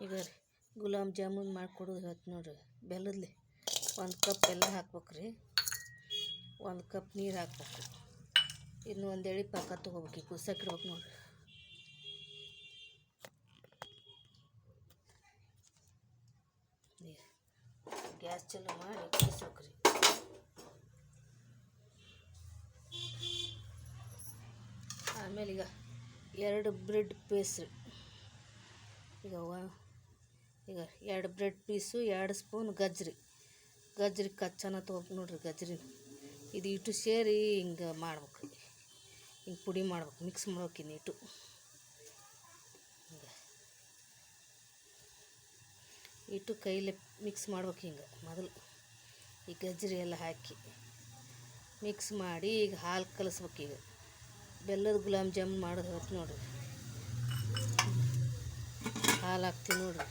ಈಗ ರೀ ಗುಲಾಬ್ ಜಾಮೂನ್ ಮಾಡಿಕೊಡೋದು ಹೇಳ್ತು ನೋಡ್ರಿ ಬೆಲ್ಲದ್ಲಿ ಒಂದು ಕಪ್ ಬೆಲ್ಲ ಹಾಕ್ಬೇಕು ರೀ ಒಂದು ಕಪ್ ನೀರು ಹಾಕ್ಬೇಕು ಇನ್ನು ಒಂದು ಎಳೆ ಪಾಕ ತೊಗೋಬೇಕು ಈಗ ಕುಸಕ್ಕಿಡ್ಬೇಕು ನೋಡ್ರಿ ನೀರು ಗ್ಯಾಸ್ ಚಾಲು ಮಾಡಿ ಕುದಿಸ್ಬೇಕು ರೀ ಆಮೇಲೆ ಈಗ ಎರಡು ಬ್ರೆಡ್ ಪೀಸ್ ರೀ ಈಗ ವ- ಈಗ ಎರಡು ಬ್ರೆಡ್ ಪೀಸು, ಎರಡು ಸ್ಪೂನ್ ಗಜ್ರಿ. ಗಜ್ರಿ ಕಚ್ಚನ ತೊಗೊಬೇಕು ನೋಡ್ರಿ ಗಜ್ರಿನ ಇದು ಇಟ್ಟು ಸೇರಿ ಹಿಂಗೆ ಮಾಡ್ಬೇಕು. ಹಿಂಗೆ ಪುಡಿ ಮಾಡ್ಬೇಕು, ಮಿಕ್ಸ್ ಮಾಡ್ಬೇಕಿನ್ನು ಇಟ್ಟು. ಹಿಂಗೆ. ಇಟ್ಟು ಕೈಲೇ ಮಿಕ್ಸ್ ಮಾಡ್ಬೇಕು ಹಿಂಗೆ ಮೊದಲು. ಈ ಗಜ್ರಿ ಎಲ್ಲ ಹಾಕಿ ಮಿಕ್ಸ್ ಮಾಡಿ ಈಗ ಹಾಲು ಕಲಿಸ್ಬೇಕು ಈಗ. ಬೆಲ್ಲದ ಗುಲಾಬ್ ಜಾಮೂನ್ ಮಾಡೋದು ಹೊತ್ತು ನೋಡ್ರಿ. ಹಾಲು ಹಾಕ್ತೀನಿ ನೋಡ್ರಿ.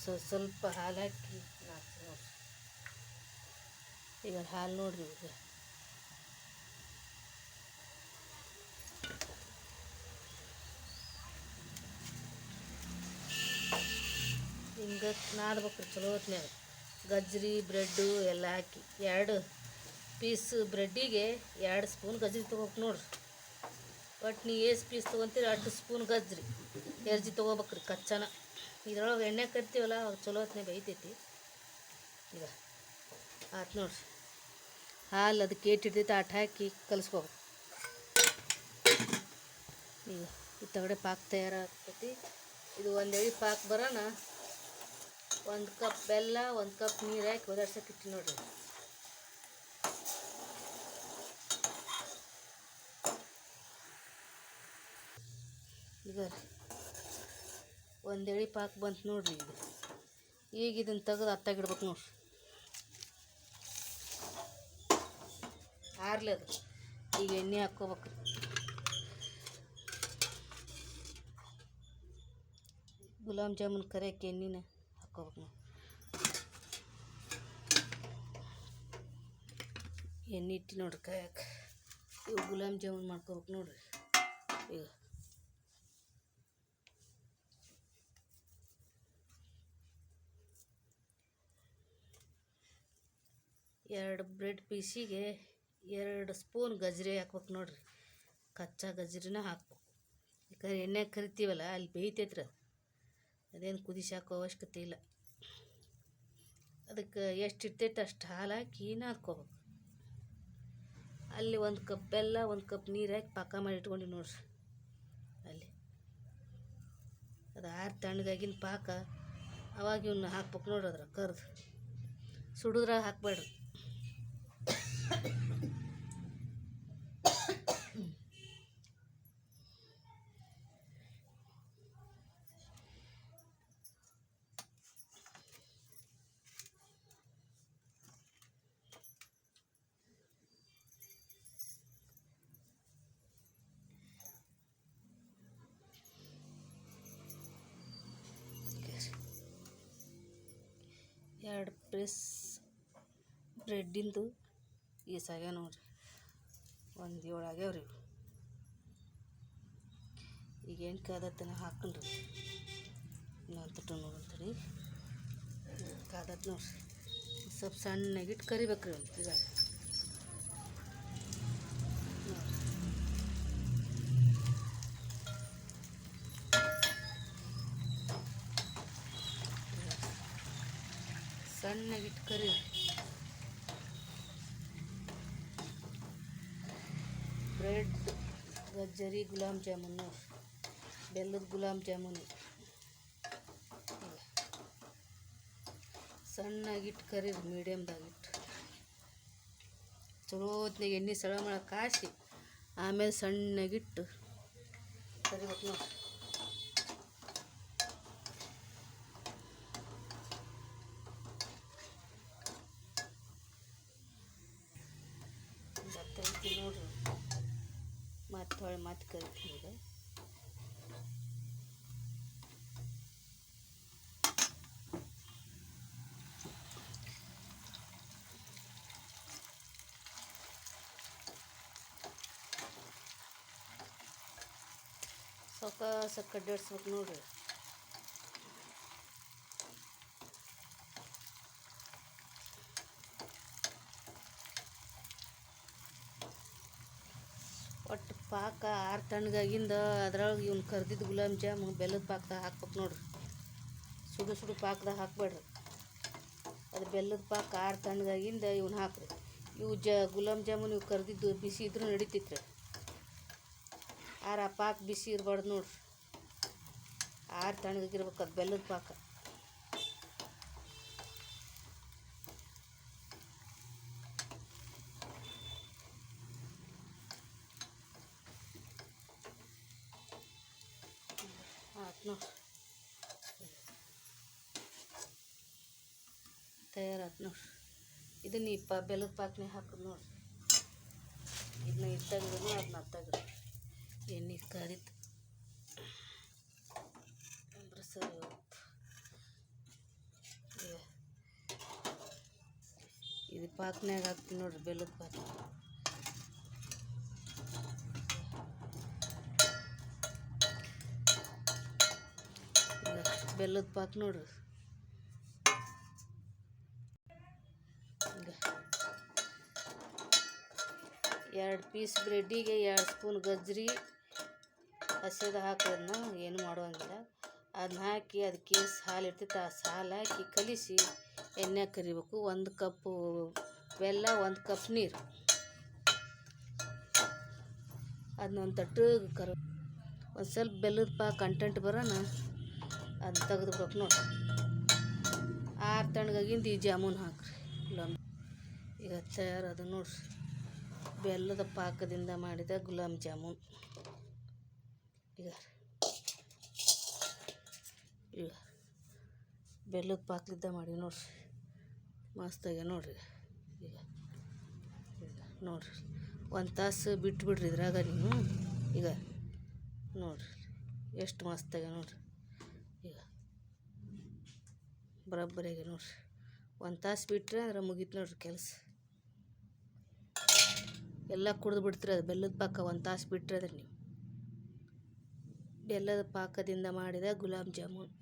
ಸ್ವ ಸ್ವಲ್ಪ ಹಾಲು ಹಾಕಿ ನಾಲ್ಕು ಈಗ ಹಾಲು ನೋಡ್ರಿ ಇವ್ರ ಹಿಂಗೆ ನಾಡ್ಬೇಕ್ರಿ ಚಲೋ ಹೊತ್ನ್ಯಾಗ. ಗಜ್ರಿ ಬ್ರೆಡ್ಡು ಎಲ್ಲ ಹಾಕಿ ಎರಡು ಪೀಸ್ ಬ್ರೆಡ್ಡಿಗೆ ಎರಡು ಸ್ಪೂನ್ ಗಜ್ರಿ ತೊಗೋಬೇಕು ನೋಡ್ರಿ. ಒಟ್ಟು ನೀ ಎಷ್ಟು ಪೀಸ್ ತೊಗೊತೀರಿ ಅಷ್ಟು ಸ್ಪೂನ್ ಗಜ್ರಿ ಎರ್ಜಿ ತೊಗೋಬೇಕ್ರಿ ಕಚ್ಚನ. ಇದ್ರೊಳಗೆ ಎಣ್ಣೆ ಕರಿತೀವಲ್ಲ ಅವಾಗ ಚಲೋ ಹೊತ್ನಾಗ ಬೇಯ್ತೈತಿ. ಈಗ ಆತು ನೋಡ್ರಿ ಹಾಲು ಅದಕ್ಕೆ ಏಟಿಡ್ತೈತೆ ಆಟ ಹಾಕಿ ಕಲಿಸ್ಕೋಬೇಕು ಈಗ ಈ ತಗಡೆ ಪಾಕ್ ತಯಾರಾಗ್ತೈತಿ. ಇದು ಒಂದು ಎಳಿ ಪಾಕ್ ಬರೋಣ ಒಂದು ಕಪ್ ಬೆಲ್ಲ, ಒಂದು ಕಪ್ ನೀರು ಹಾಕಿ ಒದಾಡ್ಸೋಕಿಟ್ಟು ನೋಡ್ರಿ. ಈಗ ಒಂದು ಎಳೆ ಪಾಕ್ ಬಂತು ನೋಡಿರಿ ಈಗ ಈಗ ಇದನ್ನು ತೆಗೆದು ಅತ್ತಾಗಿಡ್ಬೇಕು ನೋಡ್ರಿ. ಆರ್ಲಿ ಅದು. ಈಗ ಎಣ್ಣೆ ಹಾಕ್ಕೋಬೇಕು. ಗುಲಾಬ್ ಜಾಮೂನ್ ಕರಿಯಕ್ಕೆ ಎಣ್ಣೆನ ಹಾಕ್ಕೋಬೇಕು ನಾವು ಎಣ್ಣೆ ಇಟ್ಟು ನೋಡ್ರಿ ಕಾಯಕ್ಕೆ. ಇವು ಗುಲಾಬ್ ಜಾಮೂನ್ ಮಾಡ್ಕೋಬೇಕು ನೋಡ್ರಿ. ಈಗ ಎರಡು ಬ್ರೆಡ್ ಪೀಸಿಗೆ ಎರಡು ಸ್ಪೂನ್ ಗಜ್ರಿ ಹಾಕ್ಬೇಕು ನೋಡ್ರಿ. ಕಚ್ಚಾ ಗಜ್ರಿನ ಹಾಕ್ಬೇಕು. ಯಾಕಂದ್ರೆ ಎಣ್ಣೆ ಕರಿತೀವಲ್ಲ, ಅಲ್ಲಿ ಬೇಯ್ತೈತ್ರ ಅದು. ಅದೇನು ಕುದಿಸಿ ಹಾಕೋ ಅವಶ್ಯಕತೆ ಇಲ್ಲ. ಅದಕ್ಕೆ ಎಷ್ಟು ಇರ್ತೈತೆ ಅಷ್ಟು ಹಾಲು ಹಾಕಿ ನಾದ್ಕೋಬೇಕು ಅಲ್ಲಿ ಒಂದು ಕಪ್, ಬೆಲ್ಲ, ಒಂದು ಕಪ್ ನೀರು ಹಾಕಿ ಪಾಕ ಮಾಡಿ ಇಟ್ಕೊಂಡು ನೋಡ್ರಿ. ಅಲ್ಲಿ. ಅದು ಆರು ತಣ್ಣಗಾಗಿನ ಪಾಕ. ಅವಾಗ ಇವನ್ನ ಹಾಕ್ಬೇಕು ನೋಡ್ರಿ ಅದ್ರ ಕರ್ದು. ಸುಡಿದ್ರಾಗ ಹಾಕ್ಬೇಡ್ರಿ. ಎರಡು ಪ್ರೆಸ್ ಬ್ರೆಡ್ಡಿಂದು ಈಸ್ ಆಗ್ಯಾವ ನೋಡ್ರಿ. ಒಂದು ಏಳು ಆಗ್ಯಾವ ರೀ ಈಗ ಏನು ಕಾದತ್ತನ ಹಾಕೊಂಡ್ರಿ ಇನ್ನೊಂದು ತುಟ್ಟು ನೋಡಂತಡಿ ಕಾದತ್ ನೋಡ್ರಿ. ಸ್ವಲ್ಪ ಸಣ್ಣಗಿಟ್ಟು ಕರಿಬೇಕ್ರಿ ಒಂದು ಈಗ. ಸಣ್ಣಗಿಟ್ಟು ಕರಿ ಬ್ರೆಡ್ ಗಜ್ಜರಿ, ಗುಲಾಬ್ ಜಾಮೂನು, ಬೆಲ್ಲದ ಗುಲಾಬ್ ಜಾಮೂನು. ಸಣ್ಣಗಿಟ್ಟು ಕರೀರಿ ಮೀಡಿಯಮ್ದಾಗಿಟ್ಟು. ಚಲೋ ಹೊತ್ನಾಗ ಎಣ್ಣೆ ಸಳ ಮಾಡೋ ಕಾಸಿ, ಆಮೇಲೆ ಸಣ್ಣಗಿಟ್ಟು ಕರಿಬೇಕು ನೋಡಿ. ಮತ್ತೆ ಹೊಳೆ ಮತ್ತೆ ಕರಿತೀನಿ ಈಗ ಸಾವಕಾಸ ಕಡ್ಡಾಡ್ಸ್ಬೇಕು ನೋಡ್ರಿ ಒಟ್ಟು ಪಾಕ ಆರು ತಣ್ಣಗಾಗಿಂದ ಅದ್ರೊಳಗೆ ಇವ್ನು ಕರ್ದಿದ್ದು ಗುಲಾಬ್ ಜಾಮು ಬೆಲ್ಲದ ಪಾಕದಾಗ ಹಾಕ್ಬೇಕು ನೋಡ್ರಿ. ಸುಡು ಸುಡು ಪಾಕದಾಗ ಹಾಕ್ಬೇಡ್ರಿ. ಅದು ಬೆಲ್ಲದ ಪಾಕ ಆರು ತಣ್ಣಗಾಗಿಂದ ಇವ್ನು ಹಾಕ್ರಿ. ಇವು ಜ ಗುಲಾಬ್ ಜಾಮೂನ್ ನೀವು ಕರ್ದಿದ್ದು ಬಿಸಿ ಇದ್ರೂ ನಡೀತಿತ್ತು ಆರ ಆ ಪಾಕ ಬಿಸಿ ಇರಬಾರ್ದು ನೋಡ್ರಿ. ಆರು ತಣ್ಣಗಾಗಿರ್ಬೇಕು ಅದು ಬೆಲ್ಲದ ಪಾಕ. ನೋಡ್ರಿ ತಯಾರಾತು ನೋಡ್ರಿ ಇದನ್ನ ಈ ಪ, ಬೆಲ್ಲದ ಪಾಕನೆ ಹಾಕೋದು ನೋಡ್ರಿ ಇದನ್ನ ಇದು ತೆಗೆದು ಅದನ್ನ ಅತ್ತಾಗ ಎಣ್ಣೆ ಕಾದಿತ್ತು ಅಂದ್ರೆ ಸರಿ ಇದು ಪಾಕ್ನ್ಯಾಗ ಹಾಕ್ತೀನಿ ನೋಡ್ರಿ ಬೆಲ್ಲದ ಪಾಕ ಈಗ ಬೆಲ್ಲದ ಪಾಕ ನೋಡ್ರಿ. ಎರಡು ಪೀಸ್ ಬ್ರೆಡ್ಡಿಗೆ ಎರಡು ಸ್ಪೂನ್ ಗಜ್ಜರಿ ಹಸಿದ ಹಾಕೋದನ್ನ ಏನು ಮಾಡೋಂಗಿಲ್ಲ ಅದನ್ನ ಹಾಕಿ ಅದಕ್ಕೆ ಹಾಲು ಇರ್ತೈತೆ, ಆ ಹಾಲು ಹಾಕಿ ಕಲಿಸಿ ಎಣ್ಣೆ ಕರಿಬೇಕು. ಒಂದು ಕಪ್ಪು ಬೆಲ್ಲ, ಒಂದು ಕಪ್ ನೀರು. ಅದನ್ನ ಒಂದು ತಟ್ಟು ಕರ ಒಂದು ಸ್ವಲ್ಪ ಬೆಲ್ಲದ ಪಾಕ ಕಂಟೆಂಟ್ ಬರೋಣ ಅದನ್ನ ತೆಗೆದ್ಬಿಡ್ಬೇಕು ನೋಡಿ ಆರು ತಣ್ಣಗಾಗಿಂದು ಈ ಜಾಮೂನ್ ಹಾಕ್ರಿ. ಗುಲಾಬ್ ಈಗ ತಯಾರು ತಯಾರದು ನೋಡ್ರಿ. ಬೆಲ್ಲದ ಪಾಕದಿಂದ ಮಾಡಿದ ಗುಲಾಬ್ ಜಾಮೂನ್. ಈಗ ಈಗ ಬೆಲ್ಲದ ಪಾಕದಿಂದ ಮಾಡಿ ನೋಡ್ರಿ. ಮಸ್ತಾಗೆ ನೋಡ್ರಿ. ಈಗ ಈಗ ನೋಡ್ರಿ. ಒಂದು ತಾಸು ಬಿಟ್ಬಿಡ್ರಿ ಇದ್ರಾಗ ನೀವು ಈಗ ನೋಡ್ರಿ. ಎಷ್ಟು ಮಸ್ತಾಗೆ ನೋಡ್ರಿ ಈಗ ಬರೋಬ್ಬರಿಗೆ ನೋಡ್ರಿ. ಒಂದು ತಾಸು ಬಿಟ್ಟರೆ ಅಂದ್ರೆ ಮುಗೀತು ನೋಡ್ರಿ ಕೆಲಸ. ಎಲ್ಲ ಕುಡ್ದು ಬಿಡ್ತೀರಿ ಅದು ಬೆಲ್ಲದ ಪಾಕ ಒಂದು ತಾಸು ಬಿಟ್ಟರೆ ಅದ್ರ ನೀವು ಬೆಲ್ಲದ ಪಾಕದಿಂದ ಮಾಡಿದ ಗುಲಾಬ್ ಜಾಮೂನ್.